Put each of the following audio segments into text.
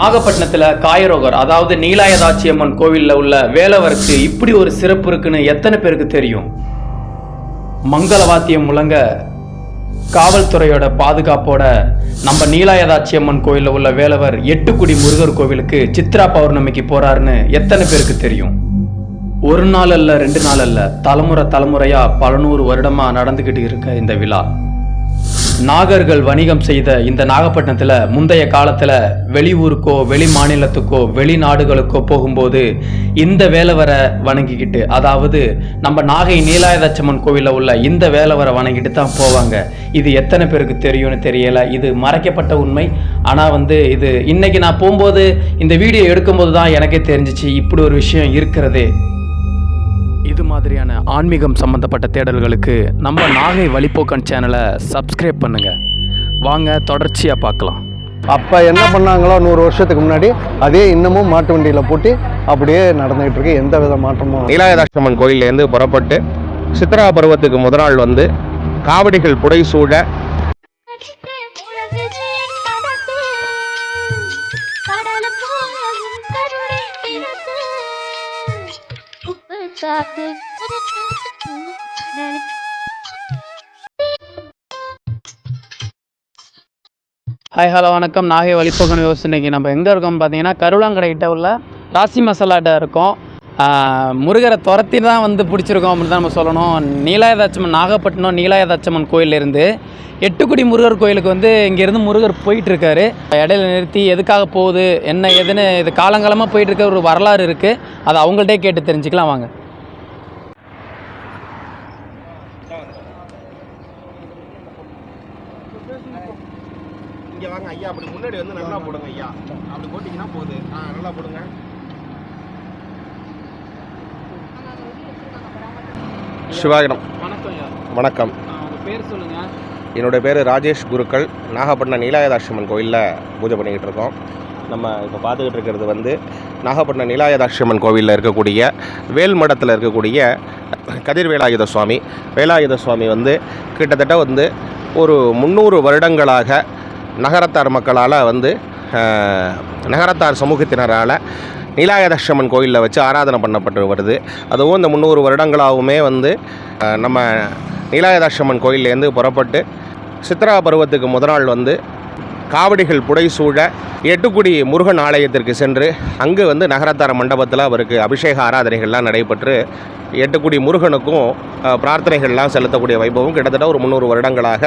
நாகப்பட்டினத்தில் காயரோகர் அதாவது நீலாயதாட்சி அம்மன் கோவிலில் உள்ள வேலவருக்கு இப்படி ஒரு சிறப்பு இருக்குன்னு எத்தனை பேருக்கு தெரியும்? மங்கள வாத்தியம் முழங்க காவல்துறையோட பாதுகாப்போட நம்ம நீலாயதாட்சி அம்மன் கோயிலில் உள்ள வேலவர் எட்டுக்குடி முருகர் கோவிலுக்கு சித்ரா பௌர்ணமிக்கு போகிறாருன்னு எத்தனை பேருக்கு தெரியும்? ஒரு நாள் அல்ல ரெண்டு நாள் அல்ல தலைமுறை தலைமுறையாக பல நூறு வருடமாக நடந்துக்கிட்டு இருக்க இந்த விழா. நாகர்கள் வணிகம் செய்த இந்த நாகப்பட்டினத்தில் முந்தைய காலத்தில் வெளியூருக்கோ வெளி மாநிலத்துக்கோ வெளிநாடுகளுக்கோ போகும்போது இந்த வேலவரை வணங்கிக்கிட்டு அதாவது நம்ம நாகை நீலாயதாச்சம்மன் கோவிலில் உள்ள இந்த வேலவரை வணங்கிட்டு தான் போவாங்க. இது எத்தனை பேருக்கு தெரியும்னு தெரியலை. இது மறைக்கப்பட்ட உண்மை. ஆனால் வந்து இது இன்னைக்கு நான் போகும்போது இந்த வீடியோ எடுக்கும்போது தான் எனக்கே தெரிஞ்சிச்சு. இப்படி ஒரு விஷயம் இருக்கிறதே. இது மாதிரியான ஆன்மீகம் சம்பந்தப்பட்ட தேடல்களுக்கு நம்ம நாகை வழிப்போக்கன் சேனலை சப்ஸ்கிரைப் பண்ணுங்க. வாங்க தொடர்ச்சியாக பார்க்கலாம். அப்போ என்ன பண்ணாங்களோ நூறு வருஷத்துக்கு முன்னாடி அதே இன்னமும் மாட்டு வண்டியில் பூட்டி அப்படியே நடந்துகிட்டு இருக்கு. எந்த வித மாற்றமும் நீலாயதாஷ்டமன் கோயிலேருந்து புறப்பட்டு சித்ரா பருவத்துக்கு முதல் நாள் வந்து காவடிகள் புடைசூழ கடித்து உப்பு ஹாய் ஹலோ வணக்கம். நாகை வழிப்போக்கன் யோசனைக்கு நம்ம எங்கே இருக்கோம் பார்த்தீங்கன்னா கருளாங்கடைகிட்ட உள்ள ராசி மசாலாட்ட இருக்கோம். முருகரை துரத்தி தான் வந்து பிடிச்சிருக்கோம் அப்படின்னு தான் நம்ம சொல்லணும். நீலாயதாச்சம்மன் நாகப்பட்டினம் நீலாயதாச்சம்மன் கோயிலேருந்து எட்டுக்குடி முருகர் கோயிலுக்கு வந்து இங்கேருந்து முருகர் போயிட்டுருக்காரு. இடையில நிறுத்தி எதுக்காக போகுது என்ன எதுன்னு இது காலங்காலமாக போயிட்டுருக்க ஒரு வரலாறு இருக்குது அதை அவங்கள்ட்டே கேட்டு தெரிஞ்சுக்கலாம் வாங்க. இங்க வாங்க ஐயா அப்படி முன்னாடி வந்து நல்லா போடுங்க ஐயா. அப்படி போட்டீங்கன்னா போகுது. ஆ நல்லா போடுங்க. சிவாகிடம் வணக்கம் வணக்கம். பேர் சொல்லுங்கள் என்னுடைய பேர் ராஜேஷ் குருக்கள். நாகப்பட்டினம் நீலாயதாஷ்டமன் கோயிலில் பூஜை பண்ணிக்கிட்டு இருக்கோம். நம்ம இப்போ பார்த்துக்கிட்டு இருக்கிறது வந்து நாகப்பட்டினம் நீலாயதாஷ்டமன் கோவிலில் இருக்கக்கூடிய வேல்மடத்தில் இருக்கக்கூடிய கதிர்வேலாயுத சுவாமி. வேலாயுத சுவாமி வந்து கிட்டத்தட்ட வந்து ஒரு முந்நூறு வருடங்களாக நகரத்தார் மக்களால் வந்து நகரத்தார் சமூகத்தினரால் நீலாயதாஷ்டமன் கோயிலில் வச்சு ஆராதனை பண்ணப்பட்டு வருது. அதுவும் இந்த முந்நூறு வருடங்களாகவுமே வந்து நம்ம நீலாயதாஷ்டமன் கோயிலேருந்து புறப்பட்டு சித்ரா பருவத்துக்கு முதல் நாள் வந்து காவடிகள் புடைசூழ எட்டுக்குடி முருகன் ஆலயத்திற்கு சென்று அங்கு வந்து நகரத்தார மண்டபத்தில் அவருக்கு அபிஷேக ஆராதனைகள்லாம் நடைபெற்று எட்டுக்குடி முருகனுக்கும் பிரார்த்தனைகள்லாம் செலுத்தக்கூடிய வைபவம் கிட்டத்தட்ட ஒரு முந்நூறு வருடங்களாக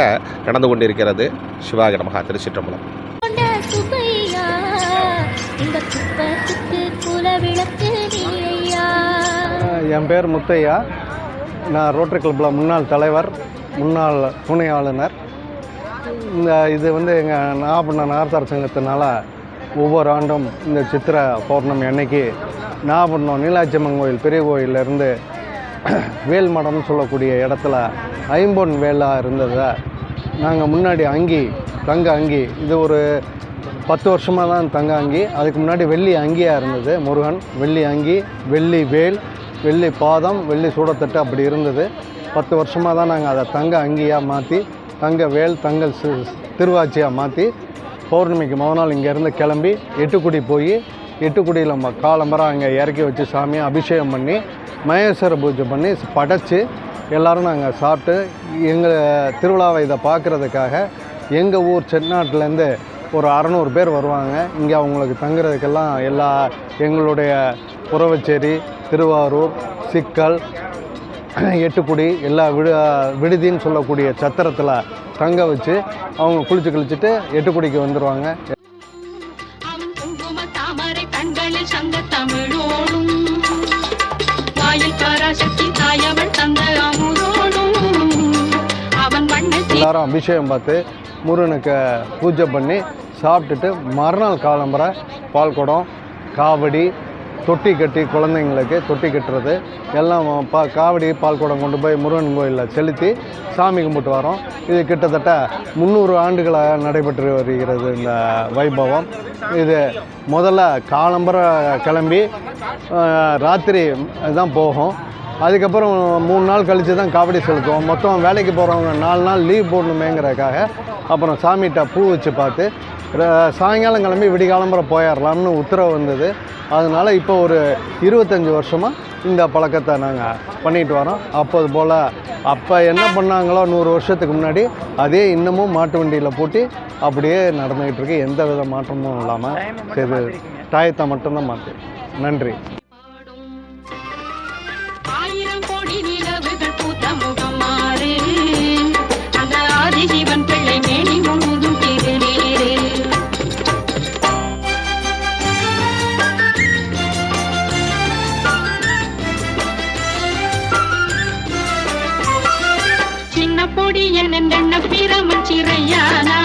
நடந்து கொண்டிருக்கிறது. சிவாகர மகா திருச்சிற்றம்பலம். கொண்ட சுப்பையா இந்த குப்பத்துக்கு குல விளக்கு நீயா என் பேர் முத்தையா. நான் ரோட்டரி கிளப்பில் முன்னாள் தலைவர் முன்னாள் துணை ஆளுநர் இந்த இது வந்து எங்கள் நாகப்பட்டினம் நார்த்தார் சங்கத்தினால ஒவ்வொரு ஆண்டும் இந்த சித்திர பௌர்ணமி அன்னைக்கு நாகப்பட்டினம் நீலாட்சியம்மன் கோயில் பெரிய கோயிலேருந்து வேல்மடம்னு சொல்லக்கூடிய இடத்துல ஐம்பொன் வேலாக இருந்ததை நாங்கள் முன்னாடி அங்கி தங்க அங்கி இது ஒரு பத்து வருஷமாக தான் தங்க அங்கி. அதுக்கு முன்னாடி வெள்ளி அங்கியாக இருந்தது முருகன். வெள்ளி அங்கி வெள்ளி வேல் வெள்ளி பாதம் வெள்ளி சூடத்தட்டு அப்படி இருந்தது. பத்து வருஷமாக தான் நாங்கள் அதை தங்க அங்கியாக மாற்றி தங்க வேல் தங்கள் திருவாச்சியாக மாற்றி பௌர்ணமிக்கு மொதல் நாள் இங்கேருந்து கிளம்பி எட்டுக்குடி போய் எட்டுக்குடியில் ம காலம்பரம் அங்கே இறக்கி வச்சு சாமியை அபிஷேகம் பண்ணி மகேஸ்வர பூஜை பண்ணி படைச்சி எல்லோரும் நாங்கள் சாப்பிட்டு எங்கள் திருவிழாவை இதை பார்க்குறதுக்காக எங்கள் ஊர் சென்னாட்டிலேருந்து ஒரு அறநூறு பேர் வருவாங்க. இங்கே அவங்களுக்கு தங்குறதுக்கெல்லாம் எல்லா எங்களுடைய புறவச்சேரி திருவாரூர் சிக்கல் எட்டுக்குடி எல்லா விடு விடுதின்னு சொல்லக்கூடிய சத்திரத்தில் தங்க வச்சு அவங்க குளிச்சு கழிச்சிட்டு எட்டுக்குடிக்கு வந்துடுவாங்க எல்லாரும் அபிஷேகம் பார்த்து முருகனுக்கு பூஜை பண்ணி சாப்பிட்டுட்டு மறுநாள் காலம்பரை பால் குடம் காவடி தொட்டி கட்டி குழந்தைங்களுக்கு தொட்டி கட்டுறது. எல்லாம் பா காவடி பால் குடம் கொண்டு போய் முருகன் கோயிலில் செலுத்தி சாமி கும்பிட்டு வரோம். இது கிட்டத்தட்ட முந்நூறு ஆண்டுகளாக நடைபெற்று வருகிறது இந்த வைபவம். இது முதல்ல காலம்பர கிளம்பி ராத்திரி தான் போகும். அதுக்கப்புறம் மூணு நாள் கழித்து தான் காவடி செலுத்துவோம். மொத்தம் வேலைக்கு போகிறவங்க நாலு நாள் லீவ் போடணுமேங்கிறதுக்காக அப்புறம் சாமிகிட்ட பூ வச்சு பார்த்து சாயங்காலம் கிளம்பி விடிகாலம்புற போயிடலாம்னு உத்தரவு வந்தது. அதனால் இப்போ ஒரு இருபத்தஞ்சி வருஷமாக இந்த பழக்கத்தை நாங்கள் பண்ணிட்டு வரோம். அப்போது போல் அப்போ என்ன பண்ணாங்களோ நூறு வருஷத்துக்கு முன்னாடி அதே இன்னமும் மாட்டு வண்டியில் பூட்டி அப்படியே நடந்துக்கிட்டு இருக்கு. எந்த வித மாற்றமும் இல்லாமல் சரி டயத்தை மட்டும்தான் மாற்றி நன்றி. ஆதிசிவன் பிள்ளை மேனி முழுதும் திருநீரு சின்ன பொடி என்ன பிரமன் சிறையானா